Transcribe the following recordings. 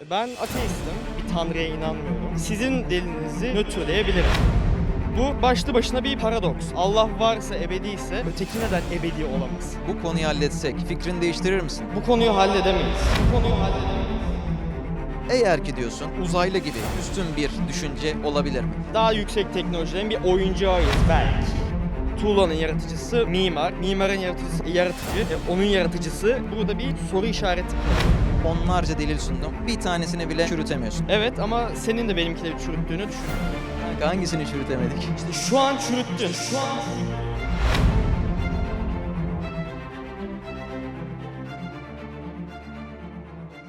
Ben ateistim. Bir tanrıya inanmıyorum. Sizin delinizi nötrleyebilirim. Bu başlı başına bir paradoks. Allah varsa ebediyse öteki neden ebedi olamaz? Bu konuyu halletsek fikrini değiştirir misin? Bu konuyu halledemeyiz. Bu konuyu halledemeyiz. Eğer ki diyorsun uzaylı gibi üstün bir düşünce olabilir mi? Daha yüksek teknolojilerin bir oyuncağıyız belki. Tuğla'nın yaratıcısı mimar, mimarın yaratıcısı yaratıcı, e, onun yaratıcısı burada bir soru işareti. Onlarca delil sundum. Bir tanesini bile çürütemiyorsun. Evet ama senin de benimkileri çürüttüğünü düşün. Kanka hangisini çürütemedik? İşte şu an çürüttün. Şu an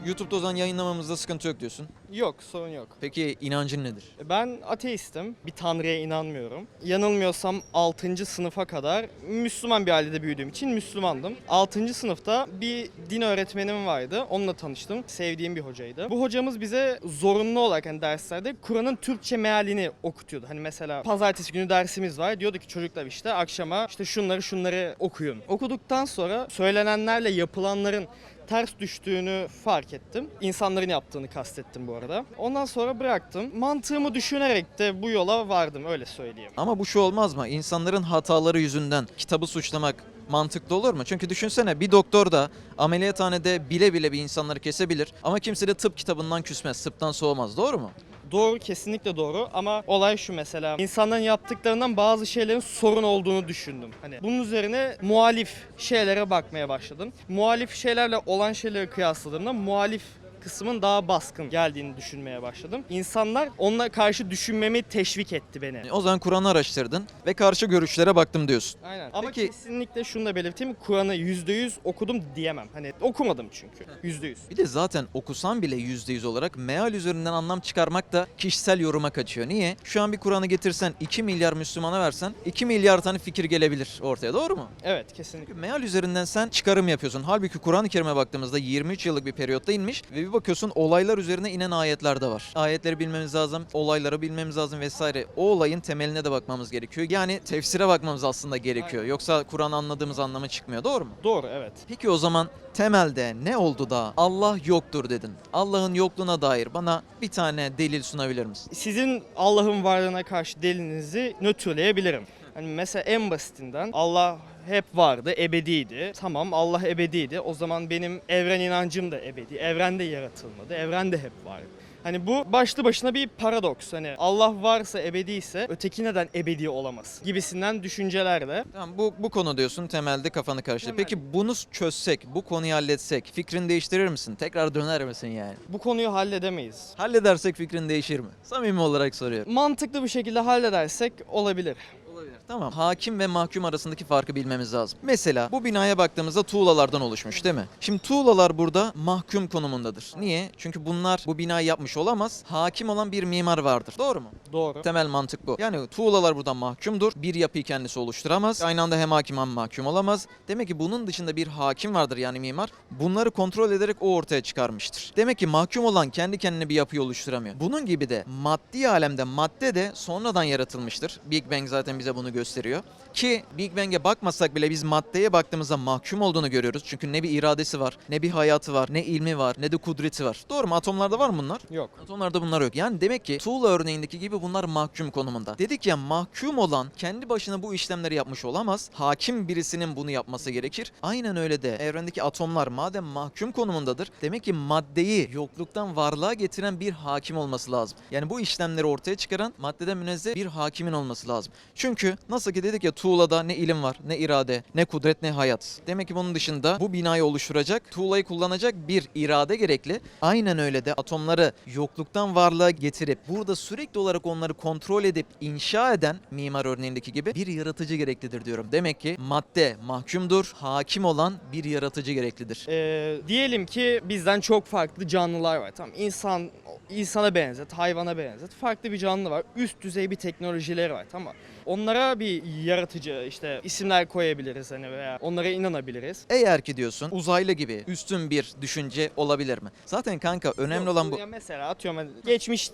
YouTube'da o zaman yayınlamamızda sıkıntı yok diyorsun. yok, sorun yok. Peki inancın nedir? Ben ateistim. Bir tanrıya inanmıyorum. Yanılmıyorsam 6. sınıfa kadar Müslüman bir ailede büyüdüğüm için Müslümandım. 6. sınıfta bir din öğretmenim vardı. Onunla tanıştım. Sevdiğim bir hocaydı. Bu hocamız bize zorunlu olarak hani derslerde Kur'an'ın Türkçe mealini okutuyordu. Hani mesela pazartesi günü dersimiz var. Diyordu ki çocuklar işte akşama işte şunları şunları okuyun. Okuduktan sonra söylenenlerle yapılanların ters düştüğünü fark ettim. İnsanların yaptığını kastettim bu arada. Ondan sonra bıraktım. Mantığımı düşünerek de bu yola vardım öyle söyleyeyim. Ama bu şu olmaz mı? İnsanların hataları yüzünden kitabı suçlamak mantıklı olur mu? Çünkü düşünsene bir doktor da ameliyathanede bile bile bir insanları kesebilir ama kimse de tıp kitabından küsmez, tıptan soğumaz. Doğru mu? Doğru kesinlikle doğru ama olay şu mesela insanların yaptıklarından bazı şeylerin sorun olduğunu düşündüm. Hani bunun üzerine muhalif şeylere bakmaya başladım. Muhalif şeylerle olan şeyleri kıyasladığımda muhalif kısmın daha baskın geldiğini düşünmeye başladım. İnsanlar onunla karşı düşünmemi teşvik etti beni. O zaman Kur'an'ı araştırdın ve karşı görüşlere baktım diyorsun. Aynen. Ama Peki- kesinlikle şunu da belirteyim. Kur'an'ı %100 okudum diyemem. Hani okumadım çünkü. %100. Bir de zaten okusan bile %100 olarak meal üzerinden anlam çıkarmak da kişisel yoruma kaçıyor. Niye? Şu an bir Kur'an'ı getirsen 2 milyar Müslümana versen 2 milyar tane fikir gelebilir ortaya doğru mu? Evet kesinlikle. Meal üzerinden sen çıkarım yapıyorsun. Halbuki Kur'an-ı Kerim'e baktığımızda 23 yıllık bir periyotta inmiş ve bir bakıyorsun olaylar üzerine inen ayetler de var. Ayetleri bilmemiz lazım, olayları bilmemiz lazım vesaire. O olayın temeline de bakmamız gerekiyor. Yani tefsire bakmamız aslında gerekiyor. Yoksa Kur'an anladığımız anlamı çıkmıyor. Doğru mu? Doğru evet. Peki o zaman temelde ne oldu da Allah yoktur dedin? Allah'ın yokluğuna dair bana bir tane delil sunabilir misin? Sizin Allah'ın varlığına karşı delinizi nötrleyebilirim. Hani mesela en basitinden Allah hep vardı, ebediydi. Tamam Allah ebediydi. O zaman benim evren inancım da ebedi. Evren de yaratılmadı. Evren de hep vardı. Hani bu başlı başına bir paradoks. Hani Allah varsa ebediyse öteki neden ebedi olamaz gibisinden düşüncelerle Tamam bu, bu konu diyorsun temelde kafanı karıştı. Temel. Peki bunu çözsek, bu konuyu halletsek fikrini değiştirir misin? Tekrar döner misin yani? bu konuyu halledemeyiz. Halledersek fikrin değişir mi? Samimi olarak soruyorum. Mantıklı bir şekilde halledersek olabilir. Olabilir. Tamam. Hakim ve mahkum arasındaki farkı bilmemiz lazım. Mesela bu binaya baktığımızda tuğlalardan oluşmuş değil mi? Şimdi tuğlalar burada mahkum konumundadır. Niye? Çünkü bunlar bu binayı yapmış olamaz. Hakim olan bir mimar vardır. Doğru mu? Doğru. Temel mantık bu. Yani tuğlalar buradan mahkumdur. Bir yapıyı kendisi oluşturamaz. Aynı anda hem hakim hem mahkum olamaz. Demek ki bunun dışında bir hakim vardır yani mimar. Bunları kontrol ederek o ortaya çıkarmıştır. Demek ki mahkum olan kendi kendine bir yapıyı oluşturamıyor. Bunun gibi de maddi alemde madde de sonradan yaratılmıştır. Big Bang zaten bize bunu gösteriyor. Ki Big Bang'e bakmasak bile biz maddeye baktığımızda mahkum olduğunu görüyoruz. Çünkü ne bir iradesi var, ne bir hayatı var, ne ilmi var, ne de kudreti var. Doğru mu? Atomlarda var mı bunlar? Yok. Atomlarda bunlar yok. Yani demek ki tuğla örneğindeki gibi bunlar mahkum konumunda. Dedik ya mahkum olan kendi başına bu işlemleri yapmış olamaz. Hakim birisinin bunu yapması gerekir. Aynen öyle de evrendeki atomlar madem mahkum konumundadır demek ki maddeyi yokluktan varlığa getiren bir hakim olması lazım. Yani bu işlemleri ortaya çıkaran maddeden münezzeh bir hakimin olması lazım. Çünkü nasıl ki dedik ya tuğlada ne ilim var, ne irade, ne kudret, ne hayat. Demek ki bunun dışında bu binayı oluşturacak, tuğlayı kullanacak bir irade gerekli. Aynen öyle de atomları yokluktan varlığa getirip burada sürekli olarak onları kontrol edip inşa eden mimar örneğindeki gibi bir yaratıcı gereklidir diyorum. Demek ki madde mahkumdur, hakim olan bir yaratıcı gereklidir. Ee, diyelim ki bizden çok farklı canlılar var. Tamam insan insana benzet, hayvana benzet. Farklı bir canlı var. Üst düzey bir teknolojileri var tamam. Onlara bir yaratıcı işte isimler koyabiliriz hani veya onlara inanabiliriz. Eğer ki diyorsun uzaylı gibi üstün bir düşünce olabilir mi? Zaten kanka önemli Yok, olan bu. ya Mesela atıyorum hani geçmiş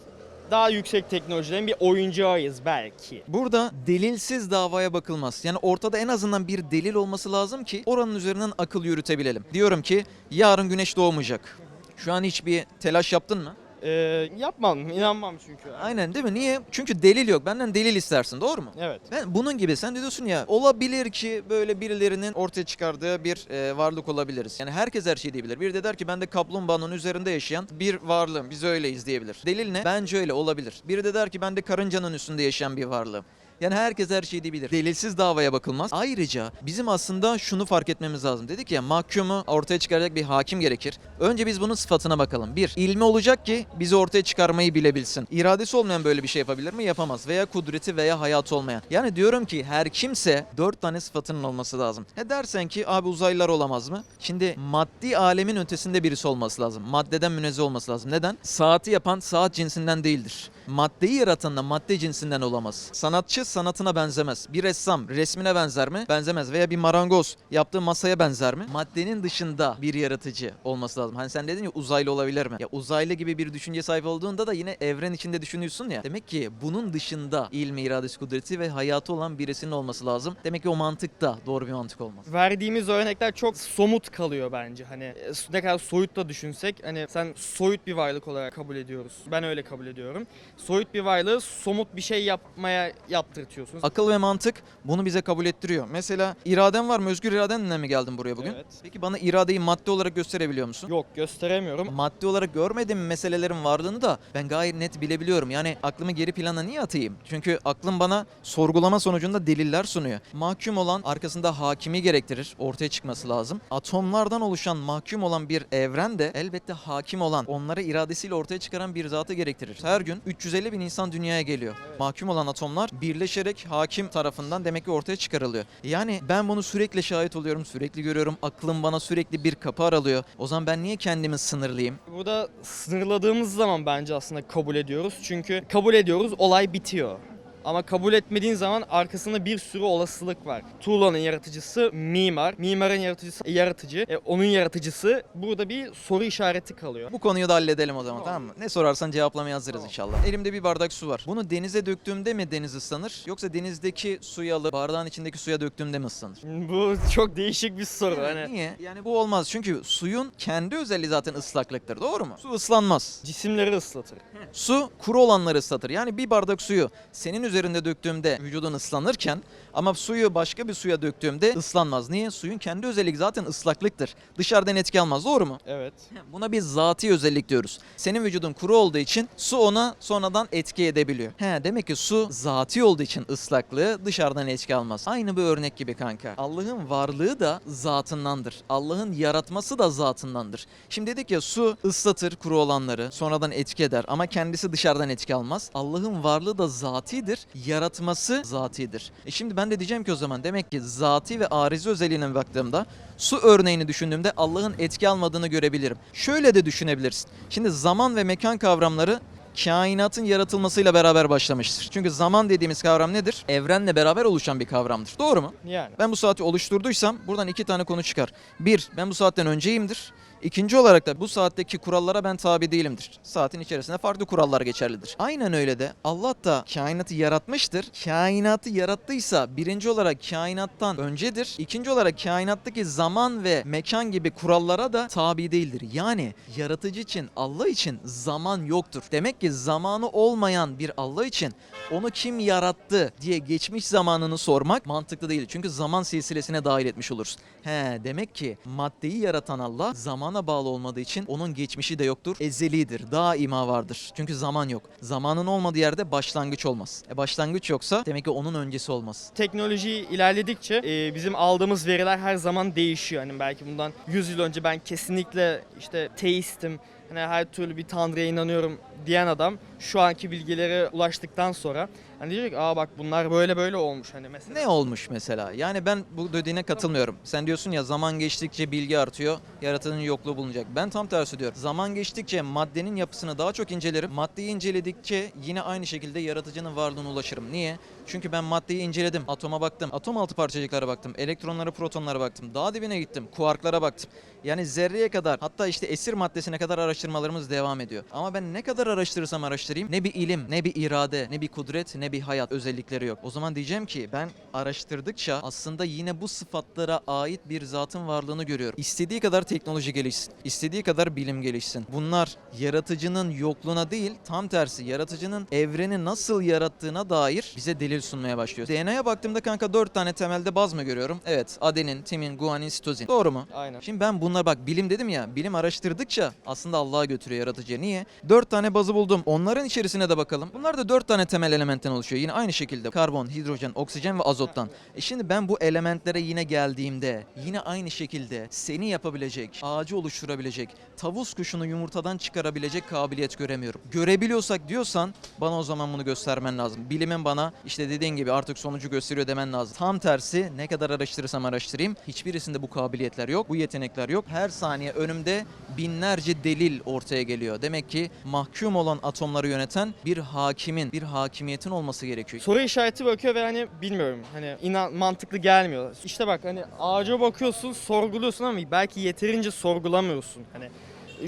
daha yüksek teknolojilerin bir oyuncağıyız belki. Burada delilsiz davaya bakılmaz. Yani ortada en azından bir delil olması lazım ki oranın üzerinden akıl yürütebilelim. Diyorum ki yarın güneş doğmayacak. Şu an hiçbir telaş yaptın mı? Ee, yapmam, inanmam çünkü. Aynen değil mi? Niye? Çünkü delil yok. Benden delil istersin doğru mu? Evet. Ben bunun gibi sen de diyorsun ya olabilir ki böyle birilerinin ortaya çıkardığı bir e, varlık olabiliriz. Yani herkes her şeyi diyebilir. Bir de der ki ben de kaplumbağanın üzerinde yaşayan bir varlığım. Biz öyleyiz diyebilir. Delil ne? Bence öyle olabilir. Biri de der ki ben de karıncanın üstünde yaşayan bir varlığım. Yani herkes her şeyi diyebilir. Delilsiz davaya bakılmaz. Ayrıca bizim aslında şunu fark etmemiz lazım. Dedik ya mahkumu ortaya çıkaracak bir hakim gerekir. Önce biz bunun sıfatına bakalım. Bir, ilmi olacak ki bizi ortaya çıkarmayı bilebilsin. İradesi olmayan böyle bir şey yapabilir mi? Yapamaz. Veya kudreti veya hayatı olmayan. Yani diyorum ki her kimse dört tane sıfatının olması lazım. E dersen ki abi uzaylılar olamaz mı? Şimdi maddi alemin ötesinde birisi olması lazım. Maddeden münezzeh olması lazım. Neden? Saati yapan saat cinsinden değildir. Maddeyi yaratan da madde cinsinden olamaz. Sanatçı sanatına benzemez. Bir ressam resmine benzer mi? Benzemez. Veya bir marangoz yaptığı masaya benzer mi? Maddenin dışında bir yaratıcı olması lazım. Hani sen dedin ya uzaylı olabilir mi? Ya uzaylı gibi bir düşünce sahip olduğunda da yine evren içinde düşünüyorsun ya. Demek ki bunun dışında ilmi, iradesi, kudreti ve hayatı olan birisinin olması lazım. Demek ki o mantık da doğru bir mantık olmaz. Verdiğimiz örnekler çok somut kalıyor bence. Hani e, ne kadar soyut da düşünsek hani sen soyut bir varlık olarak kabul ediyoruz. Ben öyle kabul ediyorum. Soyut bir varlığı somut bir şey yapmaya yaptırtıyorsunuz. Akıl ve mantık bunu bize kabul ettiriyor. Mesela iraden var mı? Özgür iradenle mi geldin buraya bugün? Evet. Peki bana iradeyi madde olarak gösterebiliyor musun? Yok gösteremiyorum. Madde olarak görmediğim meselelerin varlığını da ben gayet net bilebiliyorum. Yani aklımı geri plana niye atayım? Çünkü aklım bana sorgulama sonucunda deliller sunuyor. Mahkum olan arkasında hakimi gerektirir. Ortaya çıkması lazım. Atomlardan oluşan mahkum olan bir evren de elbette hakim olan, onları iradesiyle ortaya çıkaran bir zatı gerektirir. Her gün 350 bin insan dünyaya geliyor. Mahkum olan atomlar birleşerek hakim tarafından demek ki ortaya çıkarılıyor. Yani ben bunu sürekli şahit oluyorum, sürekli görüyorum. Aklım bana sürekli bir kapı aralıyor. O zaman ben niye kendimi sınırlayayım? Burada sınırladığımız zaman bence aslında kabul ediyoruz. Çünkü kabul ediyoruz olay bitiyor. Ama kabul etmediğin zaman arkasında bir sürü olasılık var. Tuğla'nın yaratıcısı mimar, mimarın yaratıcısı yaratıcı, e, onun yaratıcısı burada bir soru işareti kalıyor. Bu konuyu da halledelim o zaman Tamam. tamam, mı? Ne sorarsan cevaplamaya hazırız Tamam. inşallah. Elimde bir bardak su var. Bunu denize döktüğümde mi deniz ıslanır? Yoksa denizdeki suyu alıp bardağın içindeki suya döktüğümde mi ıslanır? Bu çok değişik bir soru. Hani Niye? Yani bu olmaz. Çünkü suyun kendi özelliği zaten ıslaklıktır. Doğru mu? Su ıslanmaz. cisimleri ıslatır. Su kuru olanları ıslatır. Yani bir bardak suyu senin üzerinde döktüğümde vücudun ıslanırken ama suyu başka bir suya döktüğümde ıslanmaz. Niye? Suyun kendi özelliği zaten ıslaklıktır. Dışarıdan etki almaz. Doğru mu? Evet. Buna bir zati özellik diyoruz. Senin vücudun kuru olduğu için su ona sonradan etki edebiliyor. He demek ki su zati olduğu için ıslaklığı dışarıdan etki almaz. Aynı bir örnek gibi kanka. Allah'ın varlığı da zatındandır. Allah'ın yaratması da zatındandır. Şimdi dedik ya su ıslatır kuru olanları sonradan etki eder ama kendisi dışarıdan etki almaz. Allah'ın varlığı da zatidir. Yaratması zatidir. E şimdi ben de diyeceğim ki o zaman demek ki zati ve arizi özelliğine baktığımda su örneğini düşündüğümde Allah'ın etki almadığını görebilirim. Şöyle de düşünebilirsin. Şimdi zaman ve mekan kavramları kainatın yaratılmasıyla beraber başlamıştır. Çünkü zaman dediğimiz kavram nedir? Evrenle beraber oluşan bir kavramdır. Doğru mu? Yani. Ben bu saati oluşturduysam buradan iki tane konu çıkar. Bir, ben bu saatten önceyimdir. İkinci olarak da bu saatteki kurallara ben tabi değilimdir. Saatin içerisinde farklı kurallar geçerlidir. Aynen öyle de Allah da kainatı yaratmıştır. Kainatı yarattıysa birinci olarak kainattan öncedir. İkinci olarak kainattaki zaman ve mekan gibi kurallara da tabi değildir. Yani yaratıcı için Allah için zaman yoktur. Demek ki zamanı olmayan bir Allah için onu kim yarattı diye geçmiş zamanını sormak mantıklı değil. Çünkü zaman silsilesine dahil etmiş olursun. He demek ki maddeyi yaratan Allah zamana bağlı olmadığı için onun geçmişi de yoktur. Ezelidir. Daima vardır. Çünkü zaman yok. Zamanın olmadığı yerde başlangıç olmaz. E başlangıç yoksa demek ki onun öncesi olmaz. Teknoloji ilerledikçe e, bizim aldığımız veriler her zaman değişiyor. Hani belki bundan 100 yıl önce ben kesinlikle işte teistim, hani her türlü bir tanrıya inanıyorum diyen adam şu anki bilgilere ulaştıktan sonra hani diyecek ki, aa bak bunlar böyle böyle olmuş hani mesela. Ne olmuş mesela? Yani ben bu dediğine katılmıyorum. Sen diyorsun ya zaman geçtikçe bilgi artıyor, yaratıcının yokluğu bulunacak. Ben tam tersi diyorum. Zaman geçtikçe maddenin yapısını daha çok incelerim. Maddeyi inceledikçe yine aynı şekilde yaratıcının varlığına ulaşırım. Niye? Çünkü ben maddeyi inceledim, atoma baktım, atom altı parçacıklara baktım, elektronlara, protonlara baktım, daha dibine gittim, kuarklara baktım. Yani zerreye kadar hatta işte esir maddesine kadar araştırmalarımız devam ediyor. Ama ben ne kadar araştırırsam araştırayım ne bir ilim, ne bir irade, ne bir kudret, ne bir hayat özellikleri yok. O zaman diyeceğim ki ben araştırdıkça aslında yine bu sıfatlara ait bir zatın varlığını görüyorum. İstediği kadar teknoloji gelişsin, istediği kadar bilim gelişsin. Bunlar yaratıcının yokluğuna değil, tam tersi yaratıcının evreni nasıl yarattığına dair bize delil sunmaya başlıyor. DNA'ya baktığımda kanka dört tane temelde baz mı görüyorum? Evet, adenin, timin, guanin, sitozin. Doğru mu? Aynen. Şimdi ben bunlar bak bilim dedim ya bilim araştırdıkça aslında Allah'a götürüyor yaratıcıya. Niye? Dört tane bazı buldum. Onların içerisine de bakalım. Bunlar da dört tane temel elementten oluşuyor. Yine aynı şekilde karbon, hidrojen, oksijen ve azottan. E şimdi ben bu elementlere yine geldiğimde yine aynı şekilde seni yapabilecek, ağacı oluşturabilecek, tavus kuşunu yumurtadan çıkarabilecek kabiliyet göremiyorum. Görebiliyorsak diyorsan bana o zaman bunu göstermen lazım. Bilimin bana işte dediğin gibi artık sonucu gösteriyor demen lazım. Tam tersi ne kadar araştırırsam araştırayım hiçbirisinde bu kabiliyetler yok, bu yetenekler yok. Her saniye önümde binlerce delil ortaya geliyor. Demek ki mahkum olan atomları yöneten bir hakimin, bir hakimiyetin olması gerekiyor. Soru işareti bakıyor ve hani bilmiyorum hani inan mantıklı gelmiyor. İşte bak hani ağaca bakıyorsun sorguluyorsun ama belki yeterince sorgulamıyorsun. Hani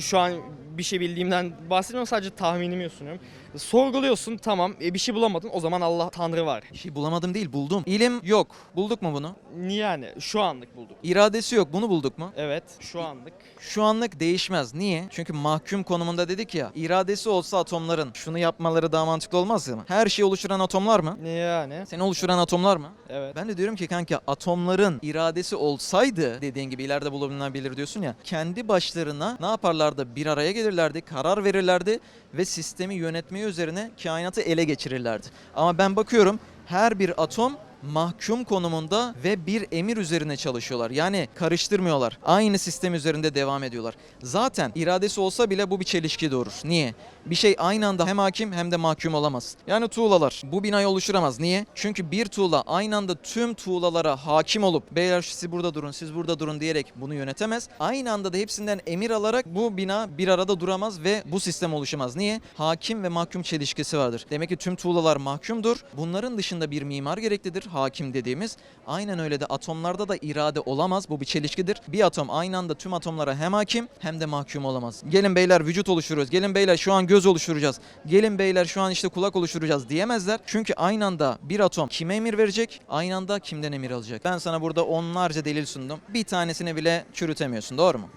şu an bir şey bildiğimden bahsetmiyorum sadece tahminimi sunuyorum. Sorguluyorsun tamam e, bir şey bulamadın o zaman Allah Tanrı var. Bir şey bulamadım değil, buldum. İlim yok. Bulduk mu bunu? Niye yani şu anlık bulduk. İradesi yok. Bunu bulduk mu? Evet şu anlık. Şu anlık değişmez. Niye? Çünkü mahkum konumunda dedik ya. İradesi olsa atomların şunu yapmaları daha mantıklı olmaz mı? Her şeyi oluşturan atomlar mı? Yani? Seni oluşturan atomlar mı? Evet. Ben de diyorum ki kanka atomların iradesi olsaydı dediğin gibi ileride bulunabilir diyorsun ya. Kendi başlarına ne yaparlardı? Bir araya gelirlerdi, karar verirlerdi ve sistemi yönetmeyi üzerine kainatı ele geçirirlerdi. Ama ben bakıyorum her bir atom mahkum konumunda ve bir emir üzerine çalışıyorlar. Yani karıştırmıyorlar. Aynı sistem üzerinde devam ediyorlar. Zaten iradesi olsa bile bu bir çelişki doğurur. Niye? Bir şey aynı anda hem hakim hem de mahkum olamaz. Yani tuğlalar bu binayı oluşturamaz. Niye? Çünkü bir tuğla aynı anda tüm tuğlalara hakim olup beyler siz burada durun siz burada durun diyerek bunu yönetemez. Aynı anda da hepsinden emir alarak bu bina bir arada duramaz ve bu sistem oluşamaz. Niye? Hakim ve mahkum çelişkisi vardır. Demek ki tüm tuğlalar mahkumdur. Bunların dışında bir mimar gereklidir. Hakim dediğimiz. Aynen öyle de atomlarda da irade olamaz. Bu bir çelişkidir. Bir atom aynı anda tüm atomlara hem hakim hem de mahkum olamaz. Gelin beyler vücut oluşturuyoruz. Gelin beyler şu an göz oluşturacağız. Gelin beyler şu an işte kulak oluşturacağız diyemezler. Çünkü aynı anda bir atom kime emir verecek? Aynı anda kimden emir alacak? Ben sana burada onlarca delil sundum. Bir tanesini bile çürütemiyorsun. Doğru mu?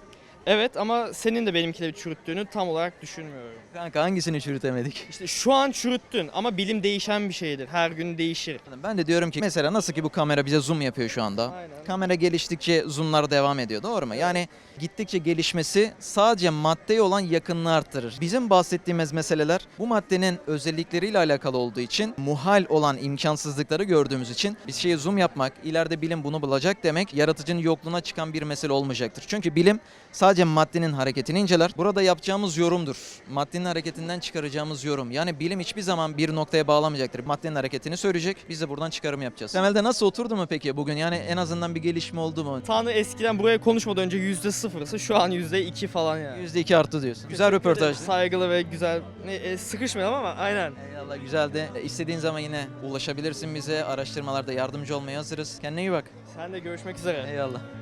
Evet ama senin de benimkileri çürüttüğünü tam olarak düşünmüyorum. Kanka hangisini çürütemedik? İşte şu an çürüttün ama bilim değişen bir şeydir. Her gün değişir. Ben de diyorum ki mesela nasıl ki bu kamera bize zoom yapıyor şu anda. Aynen. Kamera geliştikçe zoomlar devam ediyor doğru mu? Yani gittikçe gelişmesi sadece maddeye olan yakınlığı arttırır. Bizim bahsettiğimiz meseleler bu maddenin özellikleriyle alakalı olduğu için muhal olan imkansızlıkları gördüğümüz için bir şeye zoom yapmak, ileride bilim bunu bulacak demek yaratıcının yokluğuna çıkan bir mesele olmayacaktır. Çünkü bilim sadece maddenin hareketini inceler. Burada yapacağımız yorumdur. Maddenin hareketinden çıkaracağımız yorum. Yani bilim hiçbir zaman bir noktaya bağlamayacaktır. Maddenin hareketini söyleyecek. Biz de buradan çıkarım yapacağız. Temelde nasıl oturdu mu peki bugün? Yani en azından bir gelişme oldu mu? Tanrı eskiden buraya konuşmadan önce yüzde sıfırsı şu an yüzde iki falan yani. %2 arttı diyorsun. Güzel röportajdı. Saygılı ve güzel. Ne, e, sıkışmayalım ama aynen. Eyvallah güzeldi. E, İstediğin zaman yine ulaşabilirsin bize. Araştırmalarda yardımcı olmaya hazırız. Kendine iyi bak. Sen de görüşmek üzere. Eyvallah.